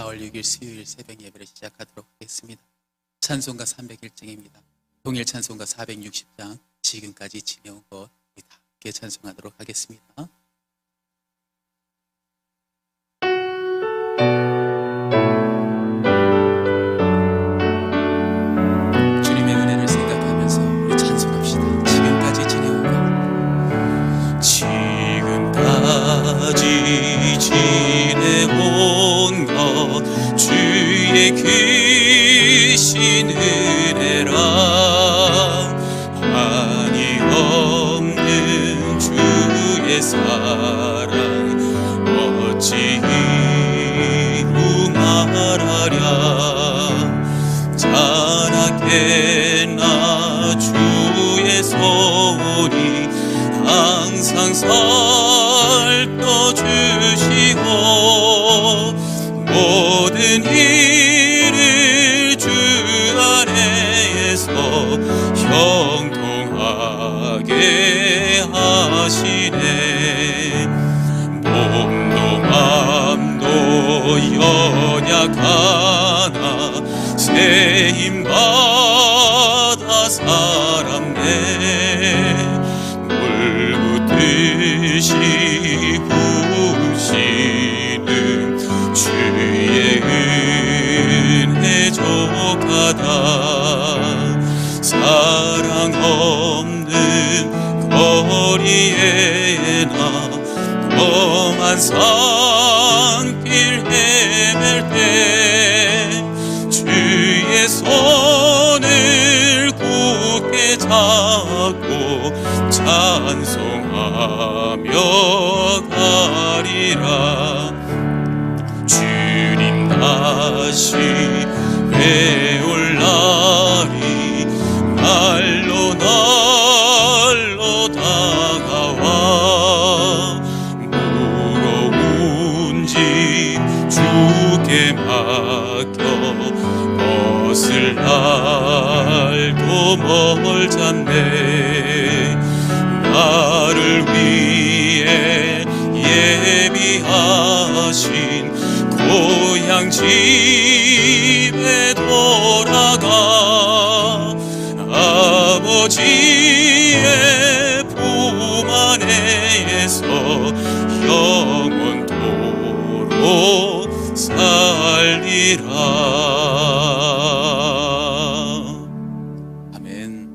할렐루야 4월 6일 수요일 새벽 예배를 시작하도록 하겠습니다. 찬송가 301장입니다. 동일 찬송가 460장 지금까지 지내온 것 함께 찬송하도록 하겠습니다. 산길 헤맬 때 주의 손을 굳게 잡고 찬송하며 가리라. 주님 다시 날 집에 돌아가 아버지의 품 안에서 영원토록 살리라 아멘.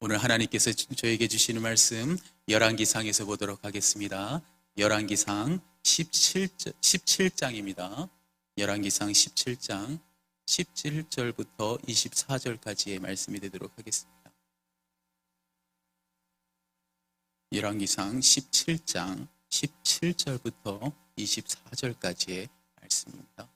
오늘 하나님께서 저에게 주시는 말씀 열왕기상에서 보도록 하겠습니다. 열왕기상 17, 17장입니다. 열왕기상 17장 17절부터 24절까지의 말씀이 되도록 하겠습니다. 열왕기상 17장 17절부터 24절까지의 말씀입니다.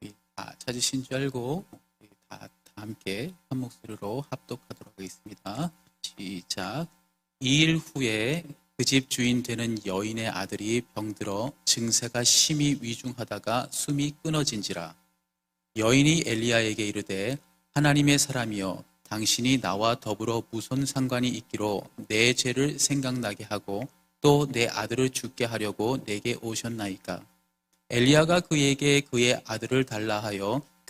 우리 다 찾으신 줄 알고 함께 한 목소리로 합독하도록 하겠습니다. 시작. 2일 후에 그 집 주인 되는 여인의 아들이 병들어 증세가 심히 위중하다가 숨이 끊어진지라. 여인이 엘리야에게 이르되 하나님의 사람이여 당신이 나와 더불어 무슨 상관이 있기로 내 죄를 생각나게 하고 또 내 아들을 죽게 하려고 내게 오셨나이까. 엘리야가 그에게 그의 아들을 달라 하여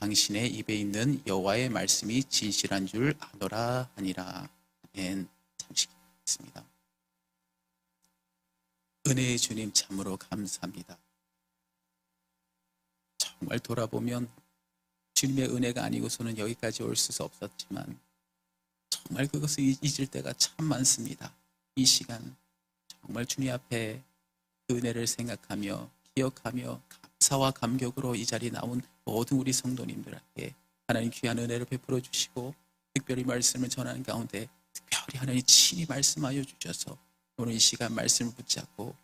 당신의 입에 있는 여호와의 말씀이 진실한 줄 아노라 하니라. 아멘. 잠시 기도하겠습니다. 은혜의 주님 참으로 감사합니다. 정말 돌아보면 주님의 은혜가 아니고서는 여기까지 올 수 없었지만 정말 그것을 잊- 잊을 때가 참 많습니다. 이 시간 정말 주님 앞에 그 은혜를 생각하며 기억하며 감사와 감격으로 이 자리에 나온 모든 우리 성도님들에게 하나님 귀한 은혜를 베풀어 주시고 특별히 말씀을 전하는 가운데 특별히 하나님 친히 말씀하여 주셔서 오늘 이 시간 말씀을 붙잡고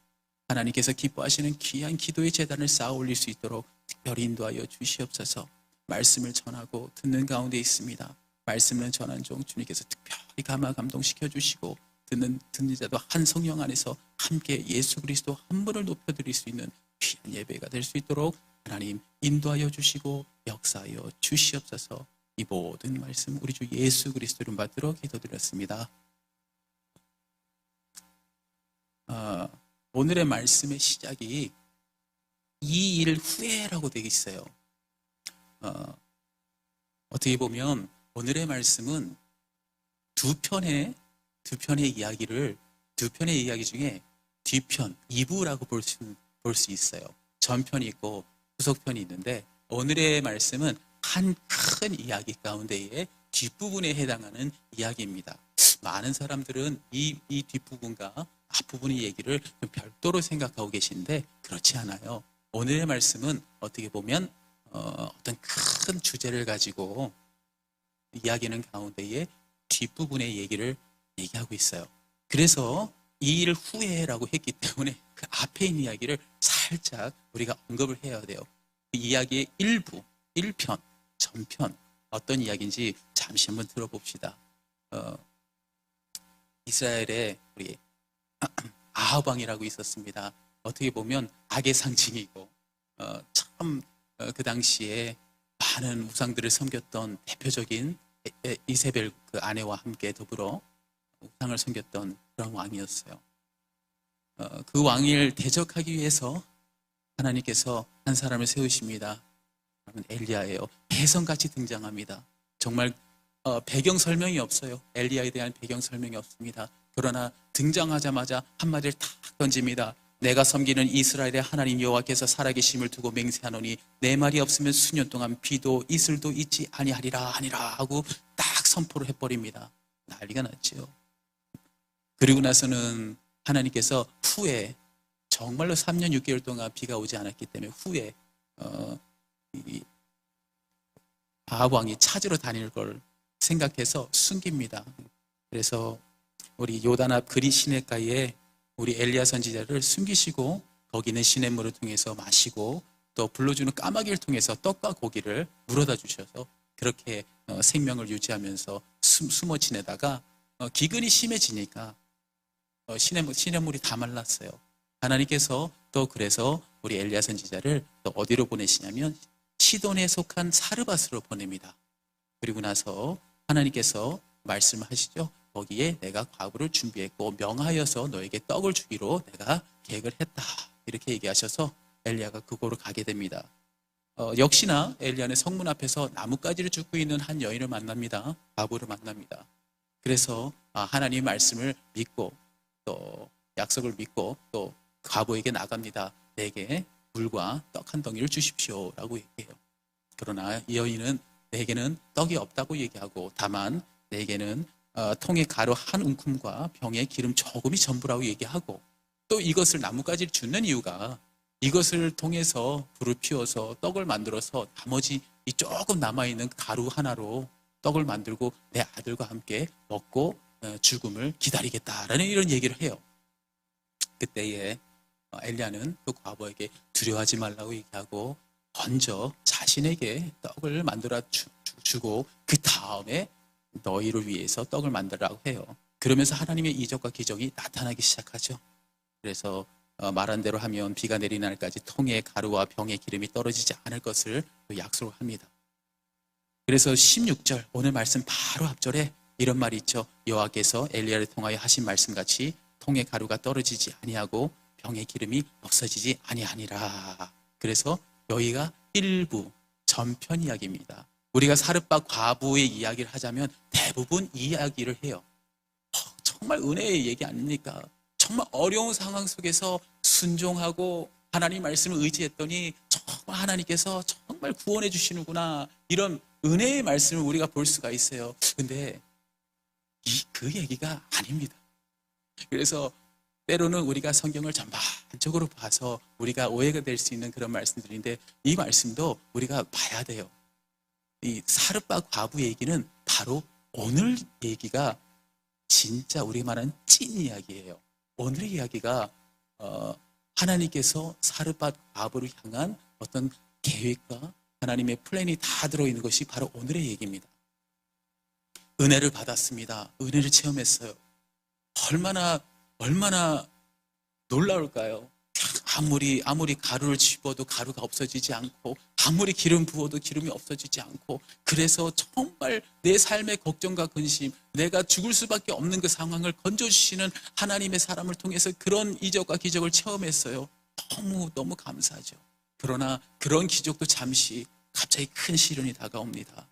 하나님께서 기뻐하시는 귀한 기도의 재단을 쌓아 올릴 수 있도록 특별히 인도하여 주시옵소서 말씀을 전하고 듣는 가운데 있습니다. 말씀을 전한 종 주님께서 특별히 감화 감동시켜 주시고 듣는 듣는 자도 한 성령 안에서 함께 예수 그리스도 한 분을 높여 드릴 수 있는 귀한 예배가 될 수 있도록 하나님 인도하여 주시고 역사하여 주시옵소서. 이 모든 말씀 우리 주 예수 그리스도 이름 받들어 기도드렸습니다. 아, 오늘의 말씀의 시작이 이 일 후에라고 되어 있어요. 어, 어떻게 보면 오늘의 말씀은 두 편의 두 편의 이야기를 두 편의 이야기 중에 뒤편 2부라고 볼 수 볼 수 있어요. 전편이 있고 후속편이 있는데 오늘의 말씀은 한 큰 이야기 가운데에 뒷부분에 해당하는 이야기입니다. 많은 사람들은 이, 이 뒷부분과 앞부분의 얘기를 좀 별도로 생각하고 계신데 그렇지 않아요. 오늘의 말씀은 어떻게 보면 어, 어떤 큰 주제를 가지고 이야기하는 가운데에 뒷부분의 얘기를 얘기하고 있어요. 그래서 이 일 후에라고 했기 때문에 그 앞에 있는 이야기를 살 짝 우리가 언급을 해야 돼요. 그 이야기의 일부, 1편, 전편 어떤 이야기인지 잠시 한번 들어봅시다. 어, 이스라엘에 우리 아하방이라고 있었습니다. 어떻게 보면 악의 상징이고 어, 참그 당시에 많은 우상들을 섬겼던 대표적인 이세벨 그 아내와 함께 더불어 우상을 섬겼던 그런 왕이었어요. 어, 그 왕을 대적하기 위해서 하나님께서 한 사람을 세우십니다. 엘리야예요. 혜성같이 등장합니다. 정말 어, 배경 설명이 없어요. 엘리야에 대한 배경 설명이 없습니다. 그러나 등장하자마자 한마디를 탁 던집니다. 내가 섬기는 이스라엘의 하나님 여호와께서 살아계심을 두고 맹세하노니 내 말이 없으면 수년 동안 비도 이슬도 있지 아니하리라 아니라 하고 딱 선포를 해버립니다. 난리가 났지요. 그리고 나서는 하나님께서 후에 정말로 3년 6개월 동안 비가 오지 않았기 때문에 후에 어, 이 아합 왕이 찾으러 다닐 걸 생각해서 숨깁니다. 그래서 우리 요단 앞 그리 시내가에 우리 엘리야 선지자를 숨기시고 거기는 시냇물을 통해서 마시고 또 불러주는 까마귀를 통해서 떡과 고기를 물어다 주셔서 그렇게 어, 생명을 유지하면서 숨, 숨어 지내다가 어, 기근이 심해지니까 어, 시냇물, 시냇물이 다 말랐어요. 하나님께서 또 그래서 우리 엘리야 선지자를 또 어디로 보내시냐면 시돈에 속한 사르밧으로 보냅니다. 그리고 나서 하나님께서 말씀을 하시죠. 거기에 내가 과부를 준비했고 명하여서 너에게 떡을 주기로 내가 계획을 했다. 이렇게 얘기하셔서 엘리야가 그곳으로 가게 됩니다. 어, 역시나 엘리야는 성문 앞에서 나뭇가지를 줍고 있는 한 여인을 만납니다. 과부를 만납니다. 그래서 아, 하나님의 말씀을 믿고 또 약속을 믿고 또 과부에게 나갑니다. 내게 물과 떡 한 덩이를 주십시오 라고 얘기해요. 그러나 이 여인은 내게는 떡이 없다고 얘기하고 다만 내게는 어, 통에 가루 한 움큼과 병에 기름 조금이 전부라고 얘기하고 또 이것을 나뭇가지를 주는 이유가 이것을 통해서 불을 피워서 떡을 만들어서 나머지 이 조금 남아있는 가루 하나로 떡을 만들고 내 아들과 함께 먹고 어, 죽음을 기다리겠다라는 이런 얘기를 해요. 그때에 어, 엘리야는 그 과부에게 두려워하지 말라고 얘기하고 먼저 자신에게 떡을 만들어 주, 고 그 다음에 너희를 위해서 떡을 만들라고 해요. 그러면서 하나님의 이적과 기적이 나타나기 시작하죠. 그래서 어, 말한 대로 하면 비가 내리는 날까지 통에 가루와 병의 기름이 떨어지지 않을 것을 또 약속을 합니다. 그래서 16절 오늘 말씀 바로 앞절에 이런 말이 있죠. 여호와께서 엘리야를 통하여 하신 말씀 같이 통에 가루가 떨어지지 아니하고 병의 기름이 없어지지 아니하니라. 그래서 여기가 일부 전편 이야기입니다. 우리가 사르밧 과부의 이야기를 하자면 대부분 이 이야기를 해요. 어, 정말 은혜의 얘기 아닙니까? 정말 어려운 상황 속에서 순종하고 하나님 말씀을 의지했더니 정말 하나님께서 정말 구원해 주시는구나 이런 은혜의 말씀을 우리가 볼 수가 있어요. 근데 이, 그 얘기가 아닙니다. 그래서 때로는 우리가 성경을 전반적으로 봐서 우리가 오해가 될 수 있는 그런 말씀들인데 이 말씀도 우리가 봐야 돼요. 이 사르바 과부 얘기는 바로 오늘 얘기가 진짜 우리 말하는 찐 이야기예요. 오늘의 이야기가 어, 하나님께서 사르밧 과부를 향한 어떤 계획과 하나님의 플랜이 다 들어있는 것이 바로 오늘의 얘기입니다. 은혜를 받았습니다. 은혜를 체험했어요. 얼마나 얼마나 놀라울까요? 아무리 아무리 가루를 집어도 가루가 없어지지 않고 아무리 기름 부어도 기름이 없어지지 않고 그래서 정말 내 삶의 걱정과 근심 내가 죽을 수밖에 없는 그 상황을 건져주시는 하나님의 사람을 통해서 그런 이적과 기적을 체험했어요. 너무 너무 감사하죠. 그러나 그런 기적도 잠시 갑자기 큰 시련이 다가옵니다.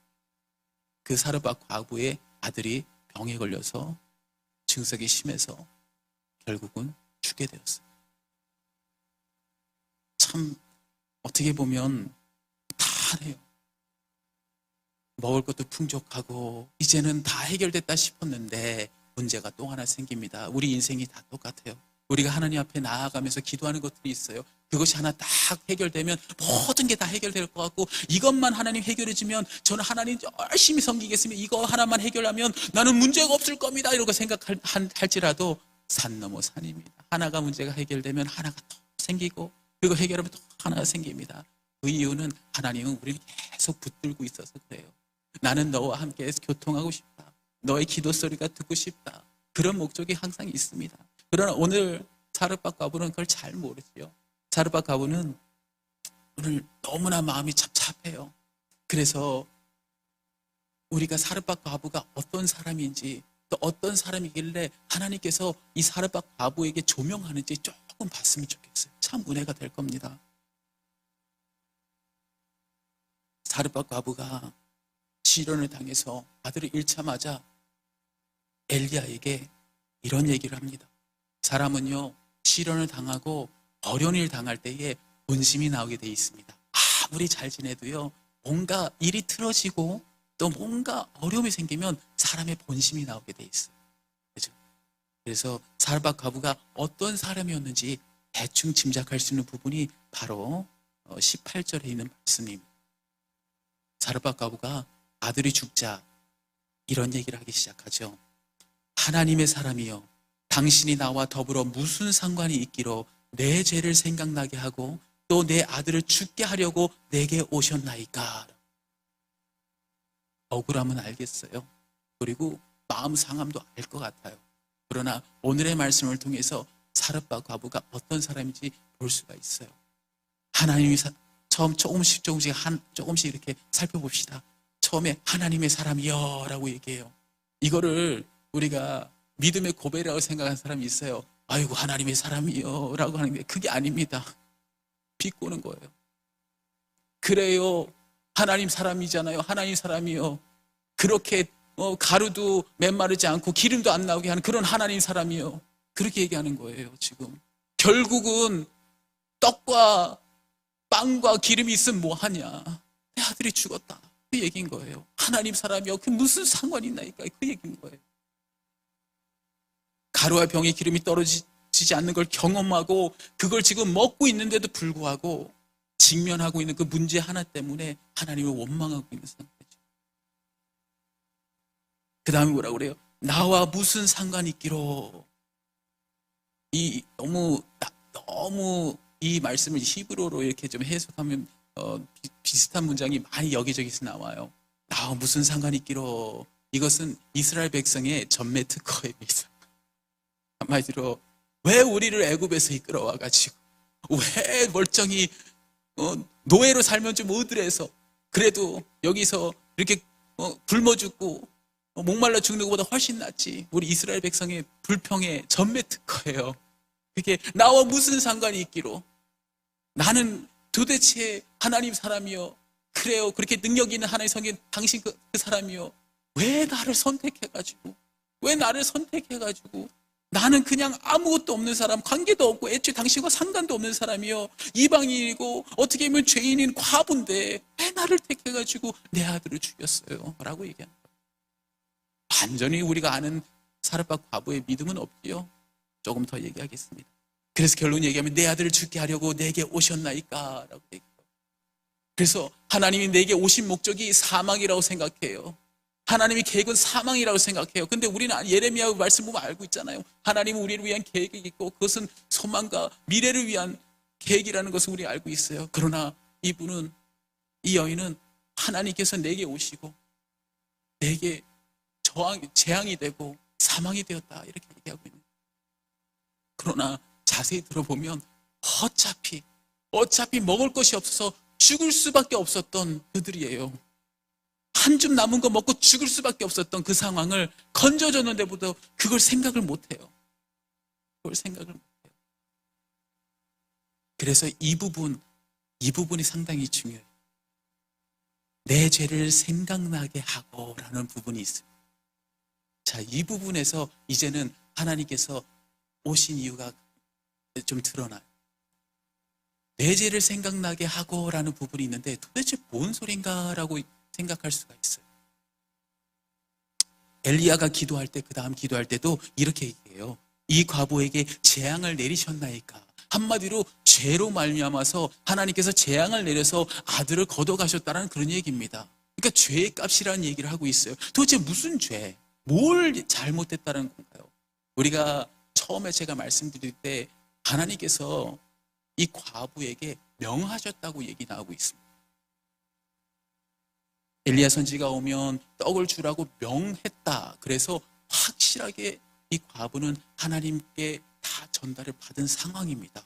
그 사르밧 과부의 아들이 병에 걸려서 증석이 심해서 결국은 죽게 되었어요 참 어떻게 보면 다 해요. 먹을 것도 풍족하고 이제는 다 해결됐다 싶었는데 문제가 또 하나 생깁니다. 우리 인생이 다 똑같아요. 우리가 하나님 앞에 나아가면서 기도하는 것들이 있어요. 그것이 하나 딱 해결되면 모든 게 다 해결될 것 같고 이것만 하나님 해결해 주면 저는 하나님 열심히 섬기겠습니다. 이거 하나만 해결하면 나는 문제가 없을 겁니다. 이러고 생각할지라도 산 넘어 산입니다. 하나가 문제가 해결되면 하나가 더 생기고 그거 해결하면 또 하나가 생깁니다. 그 이유는 하나님은 우리를 계속 붙들고 있어서 그래요. 나는 너와 함께 교통하고 싶다. 너의 기도 소리가 듣고 싶다. 그런 목적이 항상 있습니다. 그러나 오늘 사르밧 과부는 그걸 잘 모르지요. 사르밧 과부는 오늘 너무나 마음이 착잡해요. 그래서 우리가 사르밧 과부가 어떤 사람인지 또 어떤 사람이길래 하나님께서 이 사르밧 과부에게 조명하는지 조금 봤으면 좋겠어요. 참 은혜가 될 겁니다. 사르밧 과부가 시련을 당해서 아들을 잃자마자 엘리야에게 이런 얘기를 합니다. 사람은요 시련을 당하고 어려운 일 당할 때에 본심이 나오게 돼 있습니다. 아무리 잘 지내도요 뭔가 일이 틀어지고 또 뭔가 어려움이 생기면 사람의 본심이 나오게 돼 있어요. 그죠? 그래서 사르밧 과부가 어떤 사람이었는지 대충 짐작할 수 있는 부분이 바로 18절에 있는 말씀입니다. 사르밧 과부가 아들이 죽자 이런 얘기를 하기 시작하죠. 하나님의 사람이여 당신이 나와 더불어 무슨 상관이 있기로 내 죄를 생각나게 하고 또 내 아들을 죽게 하려고 내게 오셨나이까 억울함은 알겠어요. 그리고 마음 상함도 알 것 같아요. 그러나 오늘의 말씀을 통해서 사르밧 과부가 어떤 사람인지 볼 수가 있어요. 하나님이 사- 처음 조금씩 조금씩 한 조금씩 이렇게 살펴봅시다. 처음에 하나님의 사람이여라고 얘기해요. 이거를 우리가 믿음의 고백이라고 생각하는 사람이 있어요. 아이고 하나님의 사람이여라고 하는 게 그게 아닙니다. 비꼬는 거예요. 그래요. 하나님 사람이잖아요. 하나님 사람이요. 그렇게 어, 가루도 메마르지 않고 기름도 안 나오게 하는 그런 하나님 사람이요. 그렇게 얘기하는 거예요, 지금. 결국은 떡과 빵과 기름이 있으면 뭐 하냐? 내 아들이 죽었다. 그 얘기인 거예요. 하나님 사람이요. 그 무슨 상관이 있나니까 그 얘기인 거예요. 가루와 병에 기름이 떨어지지 않는 걸 경험하고 그걸 지금 먹고 있는데도 불구하고 직면하고 있는 그 문제 하나 때문에 하나님을 원망하고 있는 상태죠. 그 다음에 뭐라고 그래요? 나와 무슨 상관이 있기로 이 너무 나- 너무 이 말씀을 히브리어로 이렇게 좀 해석하면 어, 비, 비슷한 문장이 많이 여기저기서 나와요. 나와 무슨 상관이 있기로 이것은 이스라엘 백성의 전매 특허입니다. 한마디로 왜 우리를 애굽에서 이끌어와 가지고 왜 멀쩡히 어, 노예로 살면 좀 어드래서 그래도 여기서 이렇게 어, 굶어 죽고 어, 목말라 죽는 것보다 훨씬 낫지. 우리 이스라엘 백성의 불평의 전매 특허예요. 그게 나와 무슨 상관이 있기로? 나는 도대체 하나님 사람이요. 그래요. 그렇게 능력 있는 하나님 성인 당신 그, 그 사람이요. 왜 나를 선택해가지고? 왜 나를 선택해가지고? 나는 그냥 아무것도 없는 사람, 관계도 없고 애초에 당신과 상관도 없는 사람이요. 이방인이고 어떻게 보면 죄인인 과부인데 왜 하나를 택해가지고 내 아들을 죽였어요. 라고 얘기합니다. 완전히 우리가 아는 사르밧 과부의 믿음은 없지요. 조금 더 얘기하겠습니다. 그래서 결론 얘기하면 내 아들을 죽게 하려고 내게 오셨나이까? 라고 얘기해요. 그래서 하나님이 내게 오신 목적이 사망이라고 생각해요. 하나님이 계획은 사망이라고 생각해요. 근데 우리는 예레미야 말씀 보면 알고 있잖아요. 하나님은 우리를 위한 계획이 있고 그것은 소망과 미래를 위한 계획이라는 것을 우리 알고 있어요. 그러나 이분은 이 여인은 하나님께서 내게 오시고 내게 저항, 재앙이 되고 사망이 되었다 이렇게 얘기하고 있는. 그러나 자세히 들어보면 어차피 어차피 먹을 것이 없어서 죽을 수밖에 없었던 그들이에요. 한 줌 남은 거 먹고 죽을 수밖에 없었던 그 상황을 건져줬는데보다 그걸 생각을 못해요. 그걸 생각을 못해요. 그래서 이 부분, 이 부분이 상당히 중요해요. 내 죄를 생각나게 하고라는 부분이 있습니다. 자, 이 부분에서 이제는 하나님께서 오신 이유가 좀 드러나요. 내 죄를 생각나게 하고라는 부분이 있는데 도대체 뭔 소린가라고 생각할 수가 있어요. 엘리야가 기도할 때, 그 다음 기도할 때도 이렇게 얘기해요. 이 과부에게 재앙을 내리셨나이까. 한마디로 죄로 말미암아서 하나님께서 재앙을 내려서 아들을 걷어가셨다는 그런 얘기입니다. 그러니까 죄의 값이라는 얘기를 하고 있어요. 도대체 무슨 죄? 뭘 잘못했다는 건가요? 우리가 처음에 제가 말씀드릴 때 하나님께서 이 과부에게 명하셨다고 얘기 나오고 있습니다. 엘리야 선지가 오면 떡을 주라고 명했다. 그래서 확실하게 이 과부는 하나님께 다 전달을 받은 상황입니다.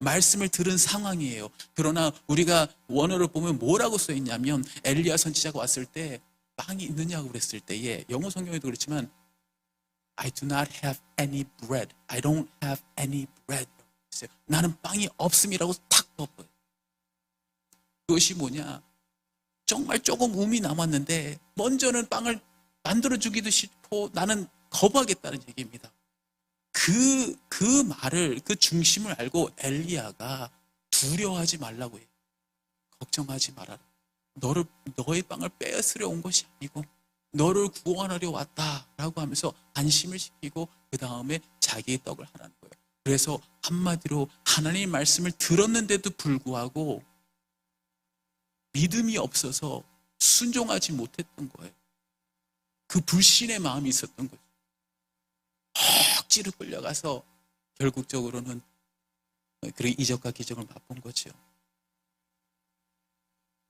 말씀을 들은 상황이에요. 그러나 우리가 원어를 보면 뭐라고 써 있냐면 엘리야 선지자가 왔을 때 빵이 있느냐고 그랬을 때에 영어 성경에도 그렇지만 I do not have any bread. I don't have any bread. 나는 빵이 없음이라고 탁 덮어요. 그것이 뭐냐? 정말 조금 um이 남았는데 먼저는 빵을 만들어 주기도 싫고 나는 거부하겠다는 얘기입니다. 그, 그 말을, 그 중심을 알고 엘리야가 두려워하지 말라고 해요. 걱정하지 말아라. 너를, 너의 빵을 빼앗으려 온 것이 아니고 너를 구원하려 왔다라고 하면서 안심을 시키고 그 다음에 자기의 떡을 하라는 거예요. 그래서 한마디로 하나님의 말씀을 들었는데도 불구하고 믿음이 없어서 순종하지 못했던 거예요. 그 불신의 마음이 있었던 거죠. 억지로 끌려가서 결국적으로는 그런 이적과 기적을 맛본 거죠.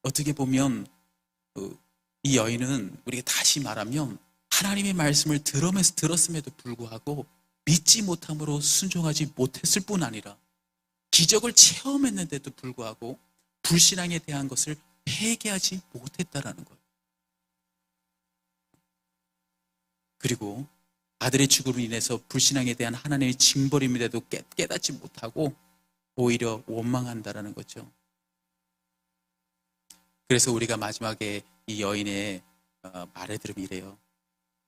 어떻게 보면 그이 여인은 우리가 다시 말하면 하나님의 말씀을 들으면서 들었음에도 불구하고 믿지 못함으로 순종하지 못했을 뿐 아니라 기적을 체험했는데도 불구하고 불신앙에 대한 것을 회개하지 못했다라는 거예요. 그리고 아들의 죽음으로 인해서 불신앙에 대한 하나님의 징벌임에도 깨닫지 못하고 오히려 원망한다라는 거죠. 그래서 우리가 마지막에 이 여인의 어, 말을 들으면 이래요.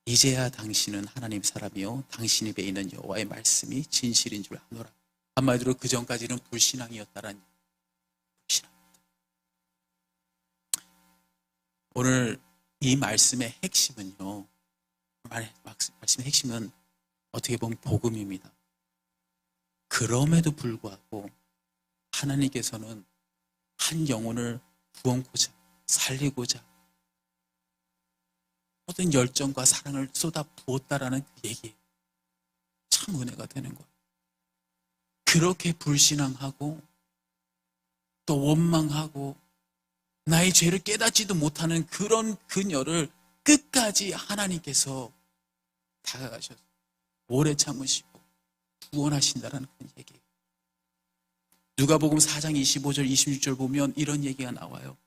이제야 당신은 하나님 사람이요 당신 입에 있는 여호와의 말씀이 진실인 줄 아노라. 한마디로 그 전까지는 불신앙이었다라는 불신앙. 오늘 이 말씀의 핵심은요. 말, 말씀의 핵심은 어떻게 보면 복음입니다. 그럼에도 불구하고 하나님께서는 한 영혼을 구원고자 살리고자 모든 열정과 사랑을 쏟아 부었다라는 그 얘기 참 은혜가 되는 거예요. 그렇게 불신앙하고 또 원망하고 나의 죄를 깨닫지도 못하는 그런 그녀를 끝까지 하나님께서 다가가셔서 오래 참으시고 구원하신다라는 그런 얘기예요. 누가복음 4장 25절 26절 보면 이런 얘기가 나와요.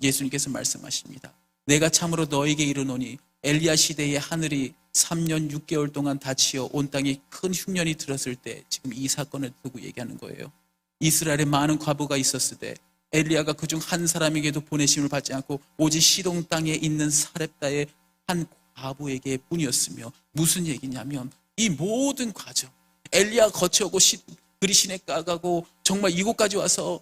예수님께서 말씀하십니다. 내가 참으로 너에게 이르노니 엘리야 시대에 하늘이 3년 6개월 동안 닫히어 온 땅에 큰 흉년이 들었을 때 지금 이 사건을 두고 얘기하는 거예요. 이스라엘에 많은 과부가 있었을 때 엘리야가 그중 한 사람에게도 보내심을 받지 않고 오직 시동 땅에 있는 사렙다의 한 과부에게 뿐이었으며 무슨 얘기냐면 이 모든 과정 엘리야 거쳐오고 시, 그리시네 까가고 정말 이곳까지 와서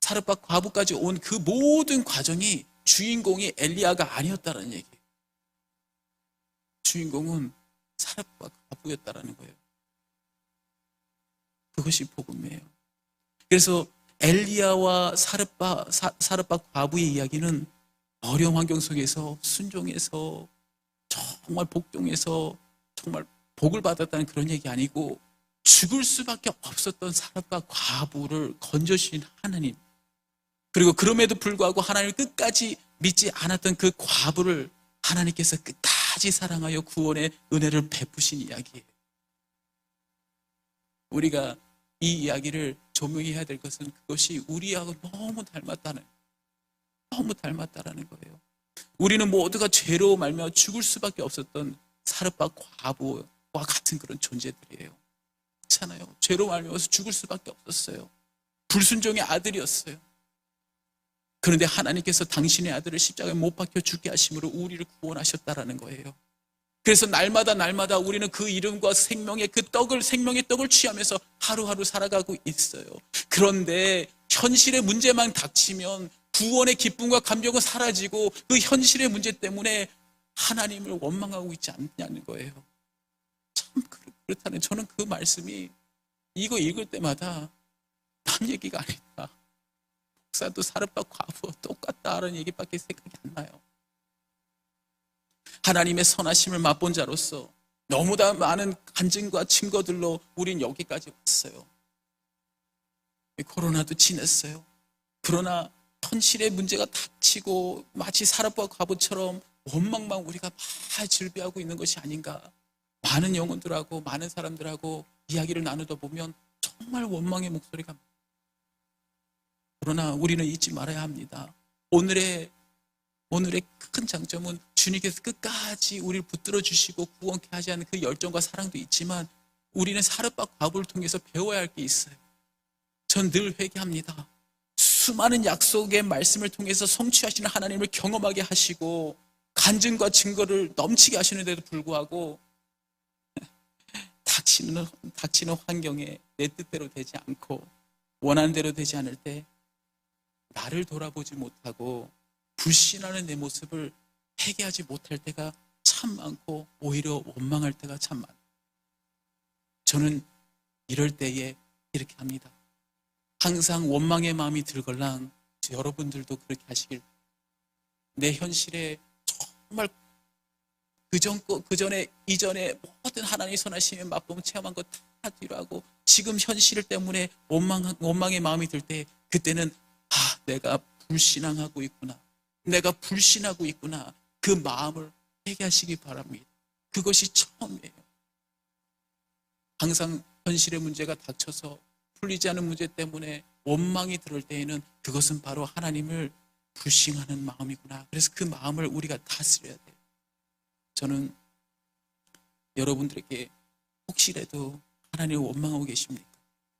사르밧 과부까지 온 그 모든 과정이 주인공이 엘리야가 아니었다는 얘기예요. 주인공은 사르밧 과부였다라는 거예요. 그것이 복음이에요. 그래서 엘리야와 사르밧 사- 사르밧 과부의 이야기는 어려운 환경 속에서 순종해서 정말 복종해서 정말 복을 받았다는 그런 얘기 아니고 죽을 수밖에 없었던 사람과 과부를 건져주신 하나님 그리고 그럼에도 불구하고 하나님을 끝까지 믿지 않았던 그 과부를 하나님께서 끝까지 사랑하여 구원의 은혜를 베푸신 이야기예요. 우리가 이 이야기를 조명해야 될 것은 그것이 우리하고 너무 닮았다는 너무 닮았다라는 거예요. 우리는 모두가 죄로 말며 죽을 수밖에 없었던 사르밧 과부와 같은 그런 존재들이에요. 그렇잖아요. 죄로 말미암아서 죽을 수밖에 없었어요. 불순종의 아들이었어요. 그런데 하나님께서 당신의 아들을 십자가에 못 박혀 죽게 하심으로 우리를 구원하셨다라는 거예요. 그래서 날마다 날마다 우리는 그 이름과 생명의 그 떡을 생명의 떡을 취하면서 하루하루 살아가고 있어요. 그런데 현실의 문제만 닥치면 구원의 기쁨과 감격은 사라지고 그 현실의 문제 때문에 하나님을 원망하고 있지 않냐는 거예요. 참 그렇- 그렇다는 저는 그 말씀이 이거 읽을 때마다 남 얘기가 아니다. 목사도 사르밧 과부와 똑같다라는 얘기밖에 생각이 안 나요. 하나님의 선하심을 맛본 자로서 너무나 많은 간증과 증거들로 우린 여기까지 왔어요. 코로나도 지냈어요. 그러나 현실의 문제가 닥치고 마치 사르밧 과부처럼 원망만 우리가 막 즐비하고 있는 것이 아닌가. 많은 영혼들하고 많은 사람들하고 이야기를 나누다 보면 정말 원망의 목소리가 그러나 우리는 잊지 말아야 합니다. 오늘의 오늘의 큰 장점은 주님께서 끝까지 우리를 붙들어 주시고 구원케 하지 않는 그 열정과 사랑도 있지만 우리는 사르밧 과부를 통해서 배워야 할 게 있어요. 전 늘 회개합니다. 수많은 약속의 말씀을 통해서 성취하시는 하나님을 경험하게 하시고 간증과 증거를 넘치게 하시는데도 불구하고 닥치는, 닥치는 환경에 내 뜻대로 되지 않고 원하는 대로 되지 않을 때 나를 돌아보지 못하고 불신하는 내 모습을 회개하지 못할 때가 참 많고 오히려 원망할 때가 참 많아요. 저는 이럴 때에 이렇게 합니다. 항상 원망의 마음이 들걸랑 여러분들도 그렇게 하시길 내 현실에 정말 그전 거 그전에 이전에 모든 하나님의 선하심에 맛보면 체험한 것 다 뒤로 하고 지금 현실 때문에 원망 원망의 마음이 들 때 그때는 아 내가 불신앙하고 있구나 내가 불신하고 있구나 그 마음을 회개하시기 바랍니다. 그것이 처음이에요. 항상 현실의 문제가 닥쳐서 풀리지 않은 문제 때문에 원망이 들을 때에는 그것은 바로 하나님을 불신하는 마음이구나. 그래서 그 마음을 우리가 다스려야 돼요. 저는 여러분들에게 혹시라도 하나님을 원망하고 계십니까?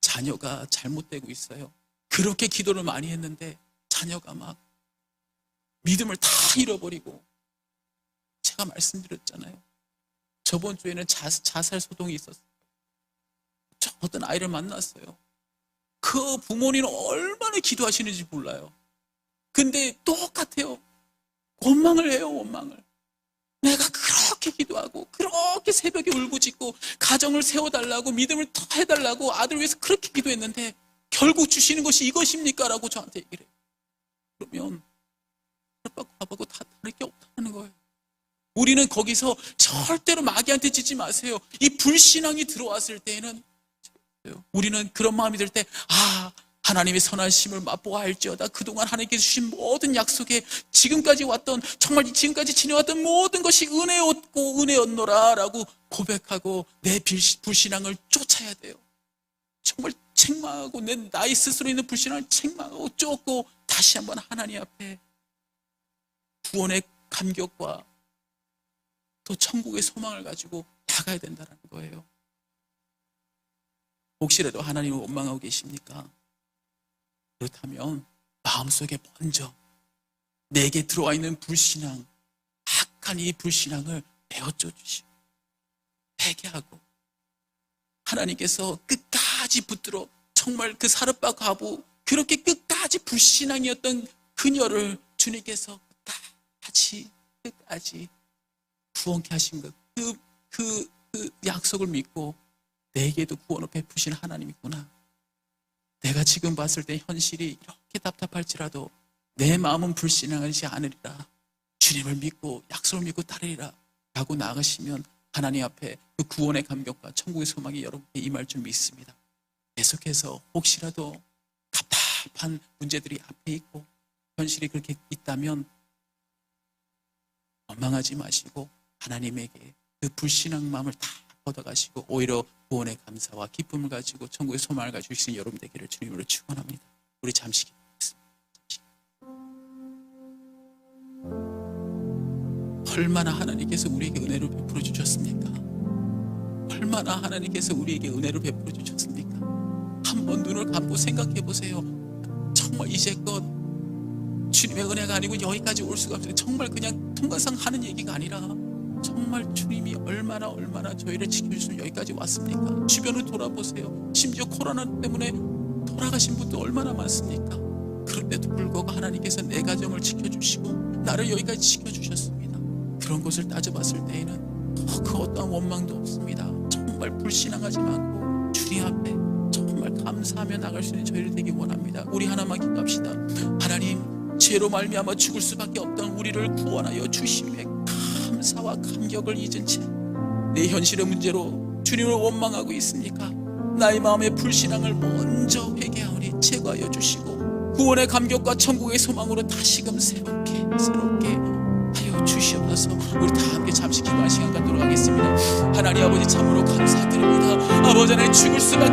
자녀가 잘못되고 있어요. 그렇게 기도를 많이 했는데 자녀가 막 믿음을 다 잃어버리고 제가 말씀드렸잖아요. 저번 주에는 자, 자살 소동이 있었어요. 저 어떤 아이를 만났어요. 그 부모님은 얼마나 기도하시는지 몰라요. 근데 똑같아요. 원망을 해요, 원망을. 내가 그렇게 기도하고 그렇게 새벽에 울부짖고 가정을 세워달라고 믿음을 더 해달라고 아들 위해서 그렇게 기도했는데 결국 주시는 것이 이것입니까? 라고 저한테 얘기를 해요. 그러면 과하고 다 다를 게 없다는 거예요. 우리는 거기서 절대로 마귀한테 지지 마세요. 이 불신앙이 들어왔을 때에는 우리는 그런 마음이 들 때, 아, 하나님의 선하심을 맛보아 알지어다. 그동안 하나님께서 주신 모든 약속에 지금까지 왔던, 정말 지금까지 지내왔던 모든 것이 은혜였고 은혜였노라. 라고 고백하고 내 빌- 불신앙을 쫓아야 돼요. 정말 책망하고 내 나이 스스로 있는 불신앙을 책망하고 쫓고 다시 한번 하나님 앞에 구원의 감격과 또 천국의 소망을 가지고 나가야 된다는 거예요. 혹시라도 하나님을 원망하고 계십니까? 그렇다면 마음속에 먼저 내게 들어와 있는 불신앙, 악한 이 불신앙을 내어줘 주시고 회개하고 하나님께서 끝까지 붙들어 정말 그 사르밧 과부 그렇게 끝까지 불신앙이었던 그녀를 주님께서 끝까지 끝까지 구원케 하신 것. 그, 그, 그 약속을 믿고 내게도 구원을 베푸신 하나님이구나. 내가 지금 봤을 때 현실이 이렇게 답답할지라도 내 마음은 불신앙하지 않으리라. 주님을 믿고 약속을 믿고 따르리라. 라고 나가시면 하나님 앞에 그 구원의 감격과 천국의 소망이 여러분께 임할 줄 믿습니다. 계속해서 혹시라도 답답한 문제들이 앞에 있고 현실이 그렇게 있다면 원망하지 마시고 하나님에게 그 불신앙 마음을 다 걷어가시고 오히려 구원의 감사와 기쁨을 가지고 천국의 소망을 가지고 계신 여러분 되기를 주님으로 축원합니다. 우리 잠시 기도하겠습니다. 얼마나 하나님께서 우리에게 은혜를 베풀어 주셨습니까? 얼마나 하나님께서 우리에게 은혜를 베풀어 주셨습니까? 한번 눈을 감고 생각해 보세요. 정말 이제껏 주님의 은혜가 아니고 여기까지 올 수가 없어요. 정말 그냥 통과상 하는 얘기가 아니라 정말 주님이 얼마나 얼마나 저희를 지켜주시면 여기까지 왔습니까? 주변을 돌아보세요. 심지어 코로나 때문에 돌아가신 분도 얼마나 많습니까? 그런데도 불구하고 하나님께서 내 가정을 지켜주시고 나를 여기까지 지켜주셨습니다. 그런 것을 따져봤을 때에는 더그 어떠한 원망도 없습니다. 정말 불신앙하지 않고 주님 앞에 정말 감사하며 나갈 수 있는 저희를 되기 원합니다. 우리 하나만 기도합시다. 하나님 죄로 말미암아 죽을 수밖에 없던 우리를 구원하여 주심에 감사와 감격을 잊은 채 내 현실의 문제로 주님을 원망하고 있습니까? 나의 마음의 불신앙을 먼저 회개하오니 제거하여 주시고 구원의 감격과 천국의 소망으로 다시금 새롭게 새롭게 하여 주시옵소서. 우리 다 함께 잠시 기도할 시간 갖도록 하겠습니다. 하나님 아버지 참으로 감사드립니다. 아버지 하나님 죽을 수밖에